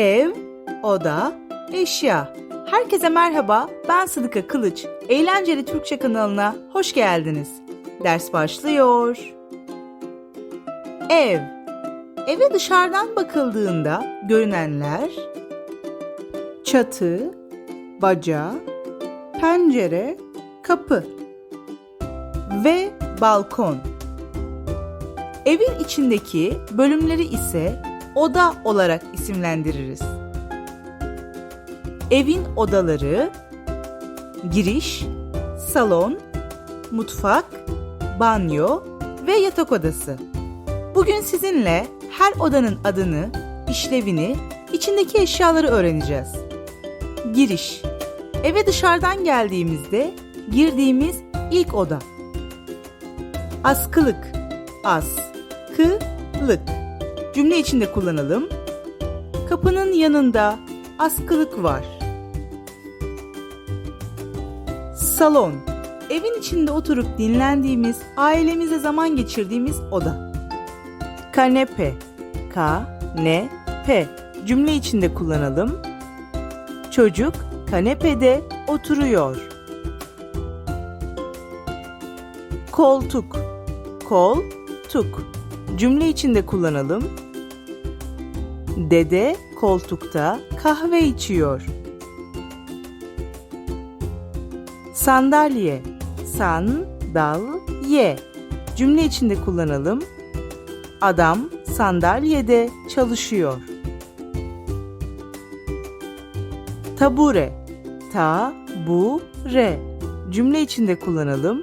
Ev, oda, eşya. Herkese merhaba, ben Sıdıka Kılıç. Eğlenceli Türkçe kanalına hoş geldiniz. Ders başlıyor. Ev. Eve dışarıdan bakıldığında görünenler çatı, baca, pencere, kapı ve balkon. Evin içindeki bölümleri ise oda olarak isimlendiririz. Evin odaları giriş, salon, mutfak, banyo ve yatak odası. Bugün sizinle her odanın adını, işlevini, içindeki eşyaları öğreneceğiz. Giriş. Eve dışarıdan geldiğimizde girdiğimiz ilk oda. Askılık. As. Cümle içinde kullanalım. Kapının yanında askılık var. Salon. Evin içinde oturup dinlendiğimiz, ailemizle zaman geçirdiğimiz oda. Kanepe. Ka, ne, pe. Cümle içinde kullanalım. Çocuk kanepede oturuyor. Koltuk. Kol, tuk. Cümle içinde kullanalım. Dede koltukta kahve içiyor. Sandalye. San, dal, ye. Cümle içinde kullanalım. Adam sandalyede çalışıyor. Tabure. Ta, bu, re. Cümle içinde kullanalım.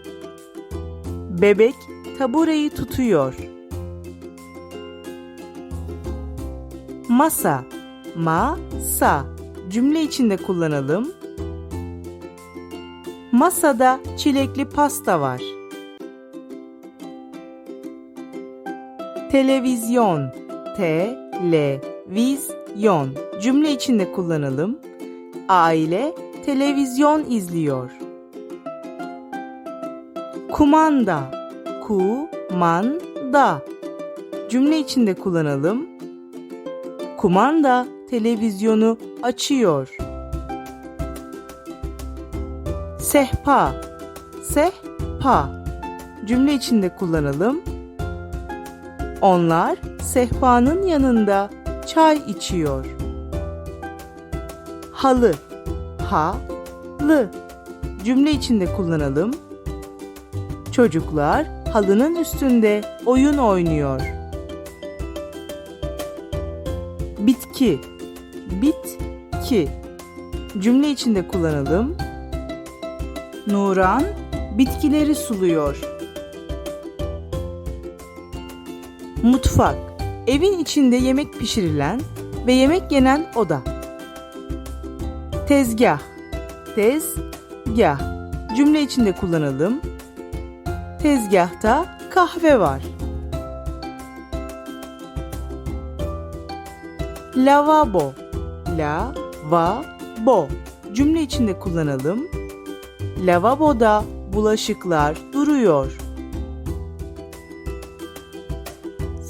Bebek tabureyi tutuyor. Masa. Ma, sa. Cümle içinde kullanalım. Masada çilekli pasta var. Televizyon. T, L, viz, yon. Cümle içinde kullanalım. Aile televizyon izliyor. Kumanda. Ku, man, da. Cümle içinde kullanalım. Kumanda televizyonu açıyor. Sehpa. Sehpa. Cümle içinde kullanalım. Onlar sehpanın yanında çay içiyor. Halı. Ha, lı. Cümle içinde kullanalım. Çocuklar halının üstünde oyun oynuyor. Bitki. Bitki. Cümle içinde kullanalım. Nuran bitkileri suluyor. Mutfak. Evin içinde yemek pişirilen ve yemek yenen oda. Tezgah. Tezgah. Cümle içinde kullanalım. Tezgahta kahve var. Lavabo. La, va, bo. Cümle içinde kullanalım. Lavaboda bulaşıklar duruyor.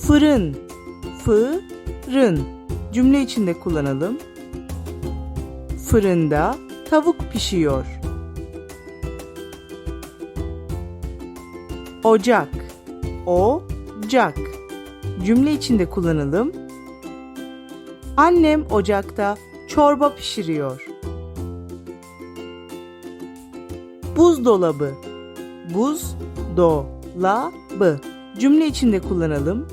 Fırın. Fırın. Cümle içinde kullanalım. Fırında tavuk pişiyor. Ocak. Ocak. Cümle içinde kullanalım. Annem ocakta çorba pişiriyor. Buzdolabı. Buz do la bı. Cümle içinde kullanalım.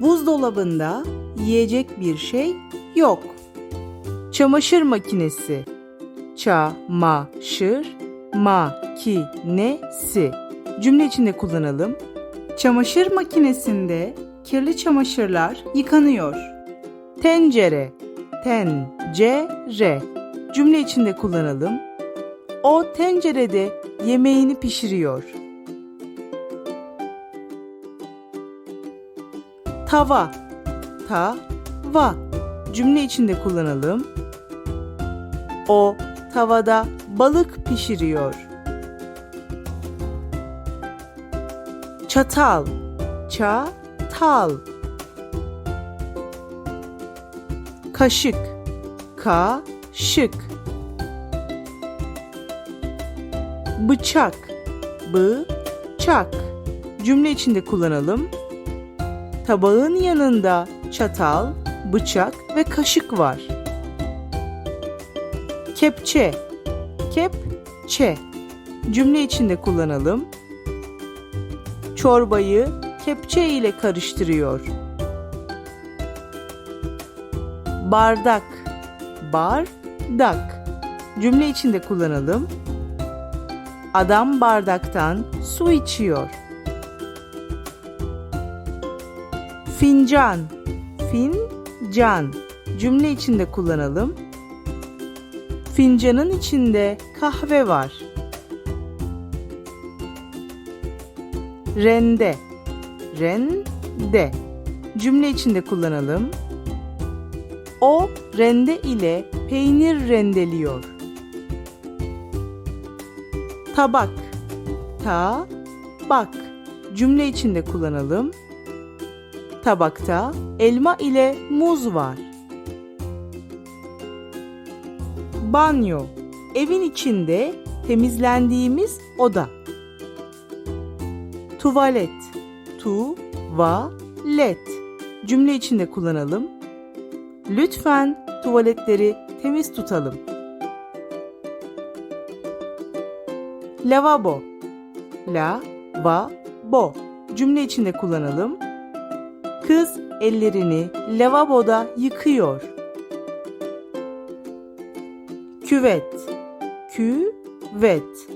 Buzdolabında yiyecek bir şey yok. Çamaşır makinesi. Ça ma şır ma ki ne si. Cümle içinde kullanalım. Çamaşır makinesinde kirli çamaşırlar yıkanıyor. Tencere. Tencere. Cümle içinde kullanalım. O tencerede yemeğini pişiriyor. Tava. Ta, va. Cümle içinde kullanalım. O tavada balık pişiriyor. Çatal. Ça, tal. Kaşık, ka, şık. Bıçak, bıçak. Cümle içinde kullanalım. Tabağın yanında çatal, bıçak ve kaşık var. Kepçe, kepçe. Cümle içinde kullanalım. Çorbayı kepçe ile karıştırıyor. Bardak, bardak. Cümle içinde kullanalım. Adam bardaktan su içiyor. Fincan, fincan. Cümle içinde kullanalım. Fincanın içinde kahve var. Rende, rende. Cümle içinde kullanalım. O rende ile peynir rendeliyor. Tabak, ta, bak. Cümle içinde kullanalım. Tabakta elma ile muz var. Banyo, evin içinde temizlendiğimiz oda. Tuvalet, tu, va, let. Cümle içinde kullanalım. Lütfen tuvaletleri temiz tutalım. Lavabo, la, va, bo. Cümle içinde kullanalım. Kız ellerini lavaboda yıkıyor. Küvet, küvet.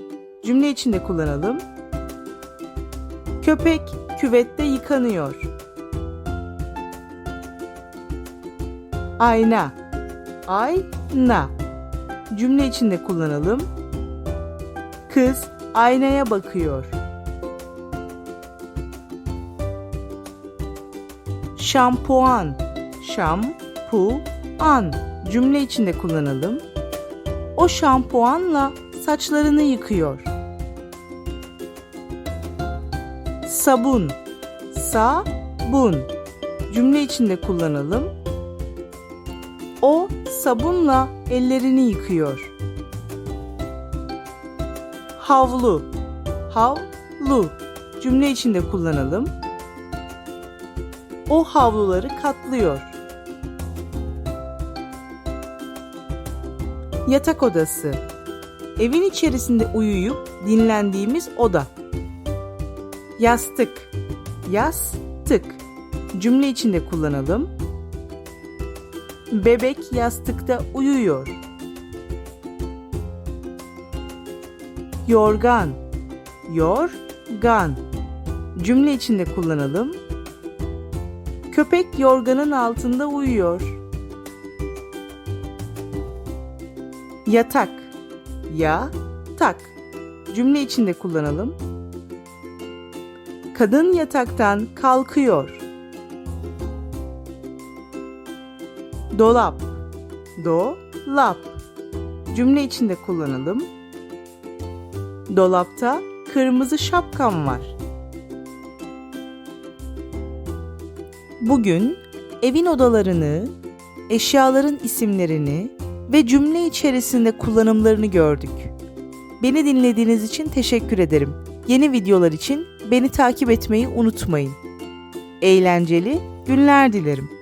Cümle içinde kullanalım. Köpek küvette yıkanıyor. Ayna, ayna. Cümle içinde kullanalım. Kız aynaya bakıyor. Şampuan, şampuan. Cümle içinde kullanalım. O şampuanla saçlarını yıkıyor. Sabun, sabun. Cümle içinde kullanalım. O sabunla ellerini yıkıyor. Havlu, havlu. Cümle içinde kullanalım. O havluları katlıyor. Yatak odası. Evin içerisinde uyuyup dinlendiğimiz oda. Yastık. Yastık. Cümle içinde kullanalım. Bebek yastıkta uyuyor. Yorgan. Yorgan. Cümle içinde kullanalım. Köpek yorganın altında uyuyor. Yatak. Ya, tak. Cümle içinde kullanalım. Kadın yataktan kalkıyor. Dolap. Do-lap. Cümle içinde kullanalım. Dolapta kırmızı şapkam var. Bugün evin odalarını, eşyaların isimlerini ve cümle içerisinde kullanımlarını gördük. Beni dinlediğiniz için teşekkür ederim. Yeni videolar için beni takip etmeyi unutmayın. Eğlenceli günler dilerim.